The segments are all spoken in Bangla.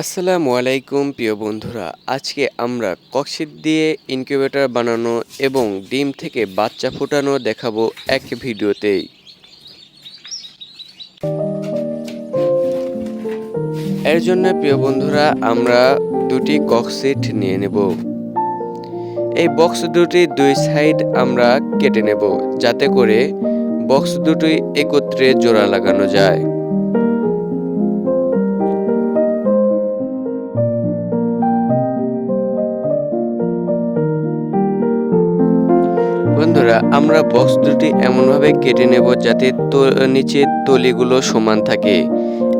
আসসালামু আলাইকুম, প্রিয় বন্ধুরা। আজকে আমরা ককশিট দিয়ে ইনকিউবেটর বানানো এবং ডিম থেকে বাচ্চা ফোটানো দেখাবো এক ভিডিওতেই। এর জন্য, প্রিয় বন্ধুরা, আমরা দুটি ককশিট নিয়ে নেব। এই বক্স দুটি দুই সাইড আমরা কেটে নেব, যাতে করে বক্স দুটি একত্রে জোড়া লাগানো যায়। আমরা বক্স দুটি এমনভাবে কেটে নেব যাতে নিচের তলিগুলো সমান থাকে।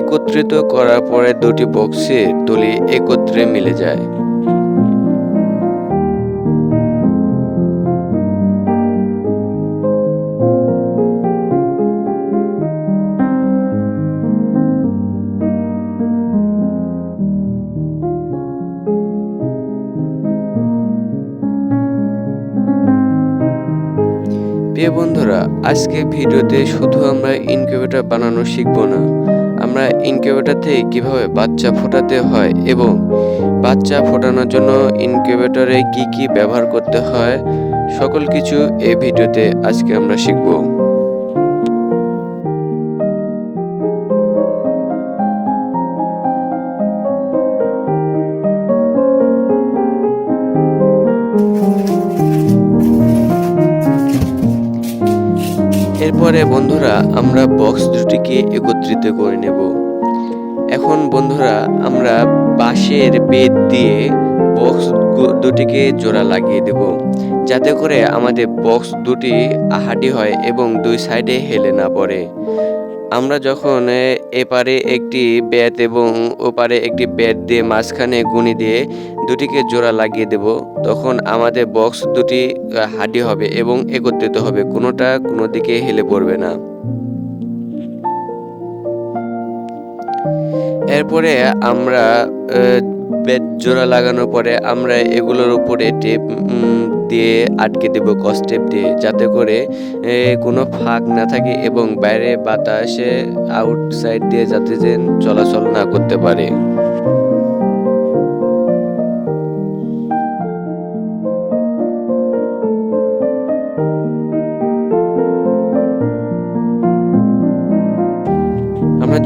একত্রিত করার পরে দুটি বক্সে তলি একত্রে মিলে যায়। প্রিয় বন্ধুরা, আজকে ভিডিওতে শুধু আমরা ইনকিউবেটর বানানো শিখব না। আমরা ইনকিউবেটর থেকে কীভাবে বাচ্চা ফোটাতে হয় এবং বাচ্চা ফোটানোর জন্য ইনকিউবেটরে কি কি ব্যবহার করতে হয়, সকল কিছু এই ভিডিওতে আজকে আমরা শিখব। এরপরে বন্ধুরা, আমরা বক্স দুটিকে একত্রিত করে নেব। এখন বন্ধুরা, আমরা বাঁশের বেদ দিয়ে বক্স দুটিকে জোড়া লাগিয়ে দেব, যাতে করে আমাদের বক্স দুটি আহাটি হয় এবং দুই সাইডে হেলে না পড়ে। আমরা যখন এপারে একটি ব্যাট এবং ওপারে একটি ব্যাট দিয়ে মাঝখানে গুনি দিয়ে দুটিকে জোড়া লাগিয়ে দেব, তখন আমাদের বক্স দুটি হাডি হবে এবং একত্রিত হবে। কোনোটা কোনো দিকে হেলে পড়বে না। এরপরে আমরা বেড জোড়া লাগানোর পরে আমরা এগুলোর উপরে টেপ দিয়ে আটকে দেব কস টেপ দিয়ে, যাতে করে কোনো ফাঁক না থাকে এবং বাইরে বাতাসে আউটসাইড দিয়ে যাতে যে চলাচল না করতে পারে।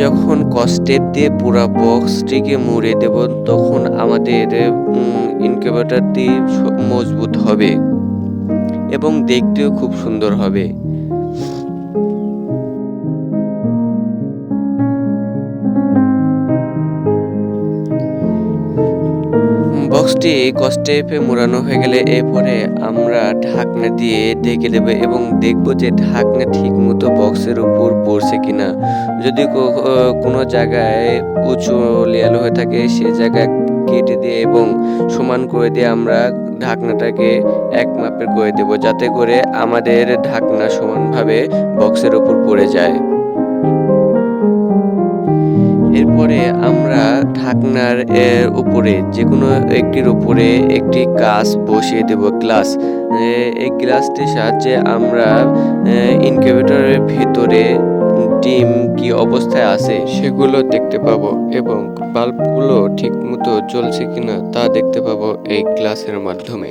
যখন কস্টেপ দিয়ে পুরো বক্সটিকে মুড়ে দেব, তখন আমাদের ইনকিউবেটরটি মজবুত হবে এবং দেখতেও খুব সুন্দর হবে। বক্সটি কস্টেপে মোড়ানো হয়ে গেলে এরপরে আমরা ঢাকনা দিয়ে ঢেকে দেবো এবং দেখব যে ঢাকনা ঠিকমতো বক্সের উপর পড়ছে কিনা। যদি কোনো জায়গায় উঁচু লেয়ালো হয়ে থাকে, সে জায়গায় কেটে দিয়ে এবং সমান করে দিয়ে আমরা ঢাকনাটাকে এক মাপের করে দেব, যাতে করে আমাদের ঢাকনা সমানভাবে বক্সের উপর পড়ে যায়। এরপরে আমরা ঢাকনার উপরে যে কোনো একটির উপরে একটি কাঁচ বসিয়ে দেব, গ্লাস। এই গ্লাসটির সাহায্যে আমরা ইনকিউবেটরের ভিতরে ডিম কি অবস্থায় আছে সেগুলো দেখতে পাবো এবং বাল্বগুলো ঠিক মতো জ্বলছে কিনা তা দেখতে পাবো এই গ্লাসের মাধ্যমে।